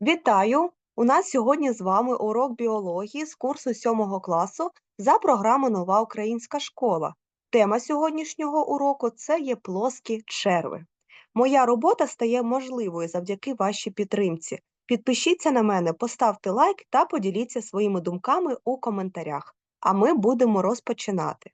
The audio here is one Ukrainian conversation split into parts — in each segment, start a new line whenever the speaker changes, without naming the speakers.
Вітаю! У нас сьогодні з вами урок біології з курсу 7 класу за програмою Нова Українська школа. Тема сьогоднішнього уроку це є плоскі черви. Моя робота стає можливою завдяки вашій підтримці. Підпишіться на мене, поставте лайк та поділіться своїми думками у коментарях. А ми будемо розпочинати.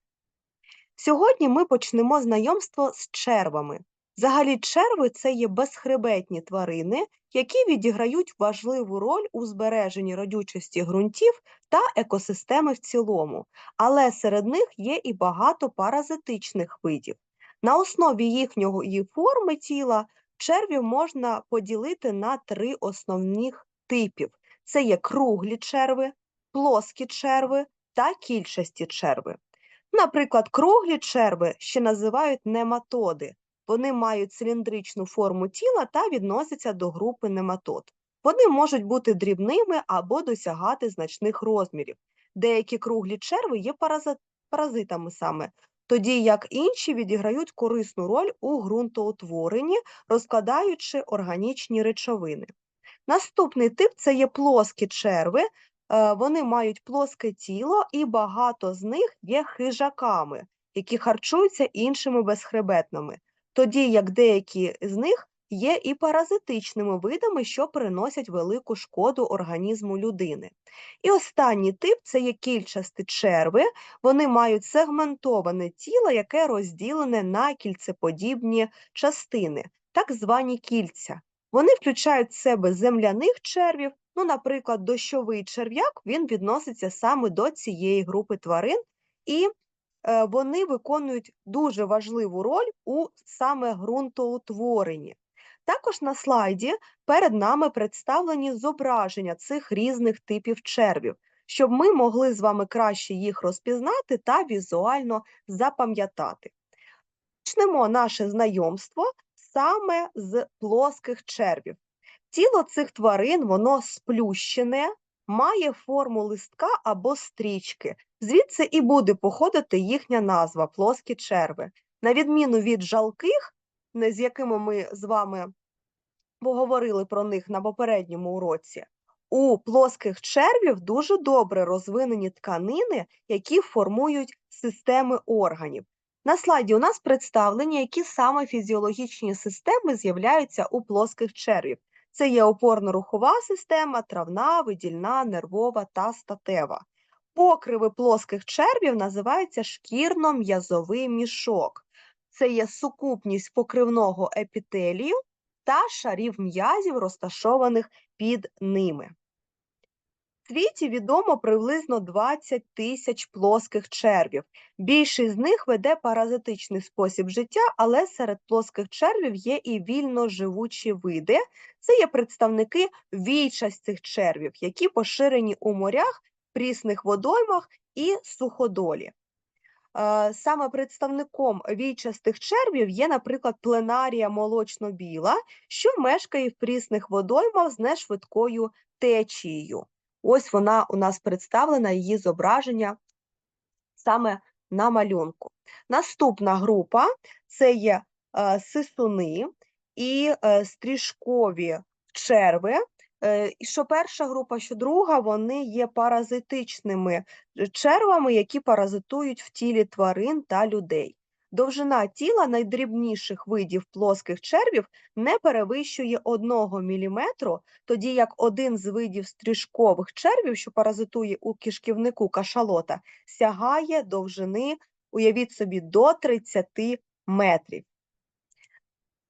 Сьогодні ми почнемо знайомство з червами. Взагалі, черви це є безхребетні тварини, які відіграють важливу роль у збереженні родючості ґрунтів та екосистеми в цілому, але серед них є і багато паразитичних видів. На основі їхньої форми тіла червів можна поділити на три основних типів: це є круглі черви, плоскі черви та кільчасті черви. Наприклад, круглі черви ще називають нематоди. Вони мають циліндричну форму тіла та відносяться до групи нематод. Вони можуть бути дрібними або досягати значних розмірів. Деякі круглі черви є паразитами саме, тоді як інші відіграють корисну роль у ґрунтоутворенні, розкладаючи органічні речовини. Наступний тип це є плоскі черви. Е, Вони мають плоске тіло, і багато з них є хижаками, які харчуються іншими безхребетними тоді як деякі з них є і паразитичними видами, що приносять велику шкоду організму людини. І останній тип це є кільчасті черви, вони мають сегментоване тіло, яке розділене на кільцеподібні частини, так звані кільця. Вони включають в себе земляних червів, ну, наприклад, дощовий черв'як він відноситься саме до цієї групи тварин. І вони виконують дуже важливу роль у саме ґрунтоутворенні. Також на слайді перед нами представлені зображення цих різних типів червів, щоб ми могли з вами краще їх розпізнати та візуально запам'ятати. Почнемо наше знайомство саме з плоских червів. Тіло цих тварин воно сплющене, має форму листка або стрічки, Звідси і буде походити їхня назва плоскі черви. На відміну від жалких, з якими ми з вами поговорили про них на попередньому уроці, у плоских червів дуже добре розвинені тканини, які формують системи органів. На слайді у нас представлені, які саме фізіологічні системи з'являються у плоских червів. Це є опорно-рухова система, травна, видільна, нервова та статева. Покриви плоских червів називаються шкірно-м'язовий мішок. Це є сукупність покривного епітелію та шарів м'язів, розташованих під ними. Світі відомо приблизно 20 тисяч плоских червів. Більшість з них веде паразитичний спосіб життя, але серед плоских червів є і вільно живучі види. Це є представники війчастих червів, які поширені у морях прісних водоймах і суходолі. Е, саме представником війчастих червів є, наприклад, пленарія молочно-біла, що мешкає в прісних водоймах з нешвидкою течією. Ось вона у нас представлена, її зображення саме на малюнку. Наступна група це є е, сисуни і е, стрижкові черви. Е, що перша група, що друга, вони є паразитичними е, червами, які паразитують в тілі тварин та людей. Довжина тіла найдрібніших видів плоских червів не перевищує 1 мм, тоді як один з видів стрижкових червів, що паразитує у кишківнику кашалота, сягає довжини, уявіть собі, до 30 метрів.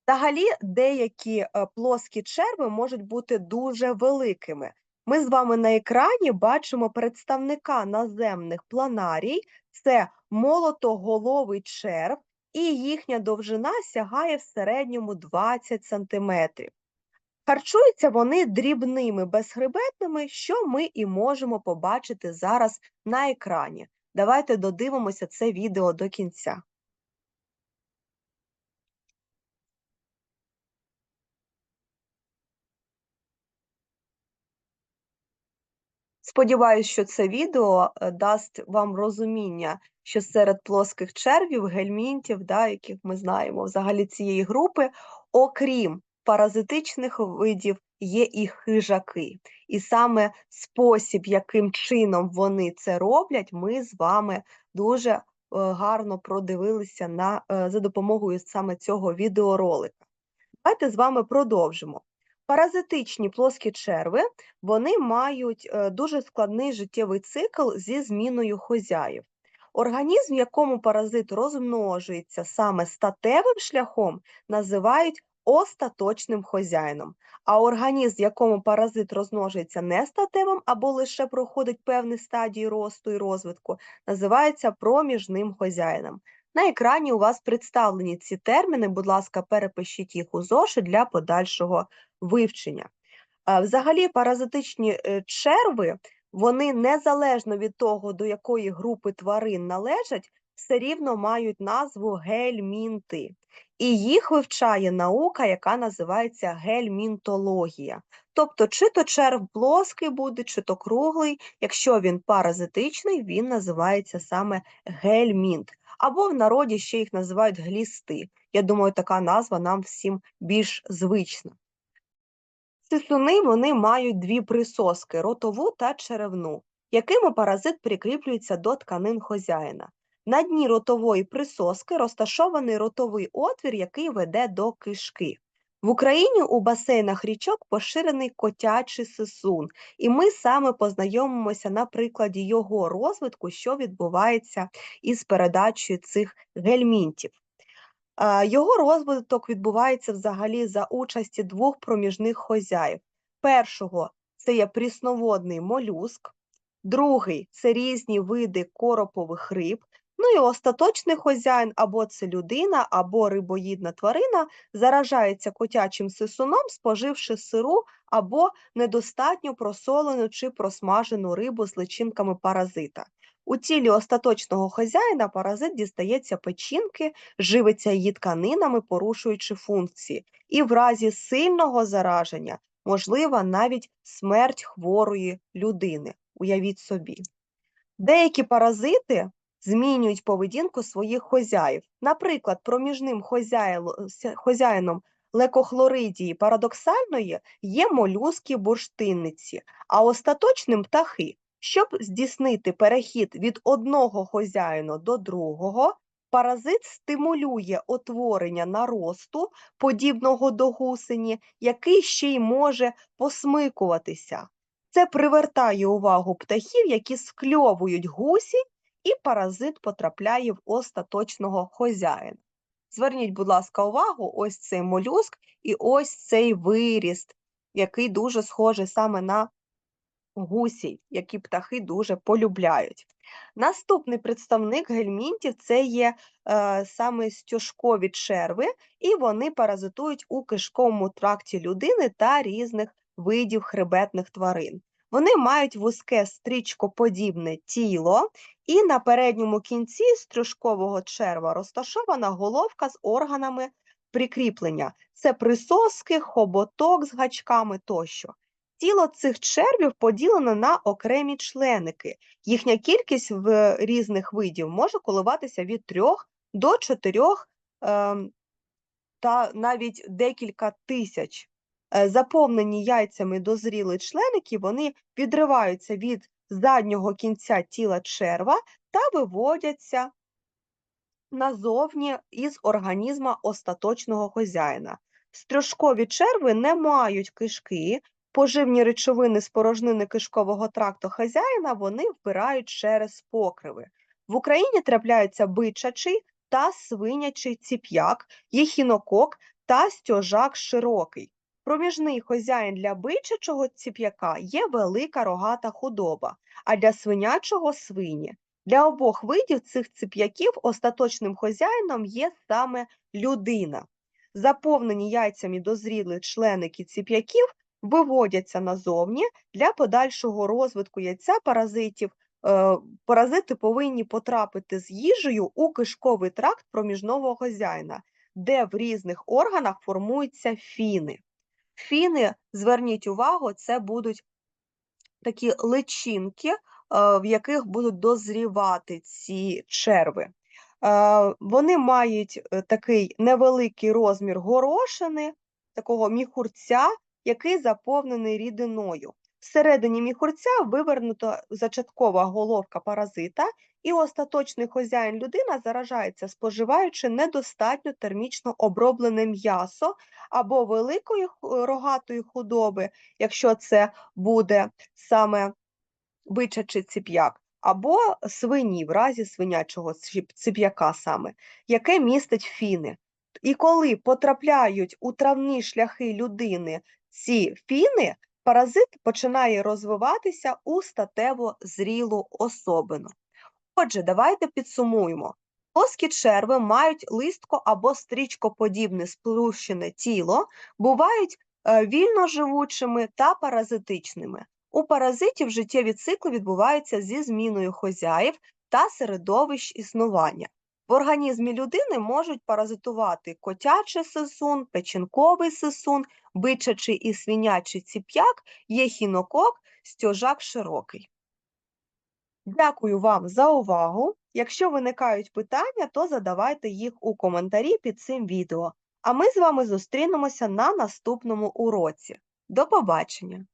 Взагалі, деякі е, плоскі черви можуть бути дуже великими. Ми з вами на екрані бачимо представника наземних планарій, це молотоголовий черв, і їхня довжина сягає в середньому 20 см. Харчуються вони дрібними безхребетними, що ми і можемо побачити зараз на екрані. Давайте додивимося це відео до кінця. Сподіваюсь, що це відео е, дасть вам розуміння, що серед плоских червів, гельмінтів, да, яких ми знаємо взагалі цієї групи, окрім паразитичних видів, є і хижаки. І саме спосіб, яким чином вони це роблять, ми з вами дуже е, гарно продивилися на, е, за допомогою саме цього відеоролика. Давайте з вами продовжимо. Паразитичні плоскі черви вони мають е, дуже складний життєвий цикл зі зміною хозяїв. Організм, в якому паразит розмножується саме статевим шляхом, називають остаточним хозяїном. А організм, в якому паразит розмножується нестатевим або лише проходить певні стадії росту і розвитку, називається проміжним хозяїном. На екрані у вас представлені ці терміни, будь ласка, перепишіть їх у зошит для подальшого вивчення. Взагалі, паразитичні е, черви, вони незалежно від того, до якої групи тварин належать, все рівно мають назву гельмінти. І їх вивчає наука, яка називається гельмінтологія. Тобто, чи то черв плоский буде, чи то круглий, якщо він паразитичний, він називається саме гельмінт. Або в народі ще їх називають глісти. Я думаю, така назва нам всім більш звична. Сисуни вони мають дві присоски ротову та черевну, якими паразит прикріплюється до тканин хозяїна. На дні ротової присоски розташований ротовий отвір, який веде до кишки. В Україні у басейнах річок поширений котячий сисун, і ми саме познайомимося на прикладі його розвитку, що відбувається із передачею цих гельмінтів. Його розвиток відбувається взагалі за участі двох проміжних хозяїв. Першого це є прісноводний молюск, другий це різні види коропових риб. Ну і остаточний хозяїн або це людина, або рибоїдна тварина заражається котячим сисуном, споживши сиру або недостатньо просолену чи просмажену рибу з личинками паразита. У тілі остаточного хазяїна паразит дістається печінки, живиться її тканинами, порушуючи функції, і в разі сильного зараження можлива навіть смерть хворої людини. Уявіть собі. Деякі паразити змінюють поведінку своїх хозяїв. Наприклад, проміжним хозяїном лекохлоридії парадоксальної є молюски бурштинниці, а остаточним птахи. Щоб здійснити перехід від одного хозяїна до другого, паразит стимулює утворення наросту, подібного до гусені, який ще й може посмикуватися. Це привертає увагу птахів, які скльовують гусі, і паразит потрапляє в остаточного хозяїна. Зверніть, будь ласка, увагу, ось цей молюск і ось цей виріст, який дуже схожий саме на гусій, які птахи дуже полюбляють. Наступний представник гельмінтів це є е, саме стяжкові черви, і вони паразитують у кишковому тракті людини та різних видів хребетних тварин. Вони мають вузьке стрічкоподібне тіло, і на передньому кінці стружкового черва розташована головка з органами прикріплення. Це присоски, хоботок з гачками тощо. Тіло цих червів поділено на окремі членики. Їхня кількість в різних видів може коливатися від 3 до 4 ем, та навіть декілька тисяч. Е, Заповнені яйцями дозрілі членики, вони відриваються від заднього кінця тіла черва та виводяться назовні із організма остаточного хозяїна. Стружкові черви не мають кишки, поживні речовини з порожнини кишкового тракту хазяїна вони вбирають через покриви. В Україні трапляються бичачий та свинячий ціп'як, єхінокок та стьожак широкий. Проміжний хозяїн для бичачого ціп'яка є велика рогата худоба, а для свинячого свині. Для обох видів цих цип'яків остаточним хозяїном є саме людина. Заповнені яйцями дозрілі членики цип'яків виводяться назовні для подальшого розвитку яйця паразитів. е, Паразити повинні потрапити з їжею у кишковий тракт проміжного хозяїна, де в різних органах формуються фіни. Фіни, зверніть увагу, це будуть такі личинки, е, в яких будуть дозрівати ці черви. Е, Вони мають е, такий невеликий розмір горошини, такого міхурця, який заповнений рідиною. Всередині міхурця вивернута зачаткова головка паразита, і остаточний хазяїн людина заражається, споживаючи недостатньо термічно оброблене м'ясо або великої рогатої худоби, якщо це буде саме бичачий цип'як, або свині в разі свинячого цип'яка саме, яке містить фіни. І коли потрапляють у травні шляхи людини ці фіни, паразит починає розвиватися у статево зрілу особину. Отже, давайте підсумуємо. Плоскі черви мають листко або стрічкоподібне сплющене тіло, бувають е, вільноживучими та паразитичними. У паразитів життєві цикли відбуваються зі зміною хозяїв та середовищ існування. Організмі людини можуть паразитувати котячий сисун, печінковий сисун, бичачий і свинячий ціп'як, єхінокок, стьожак широкий. Дякую вам за увагу. Якщо виникають питання, то задавайте їх у коментарі під цим відео. А ми з вами зустрінемося на наступному уроці. До побачення!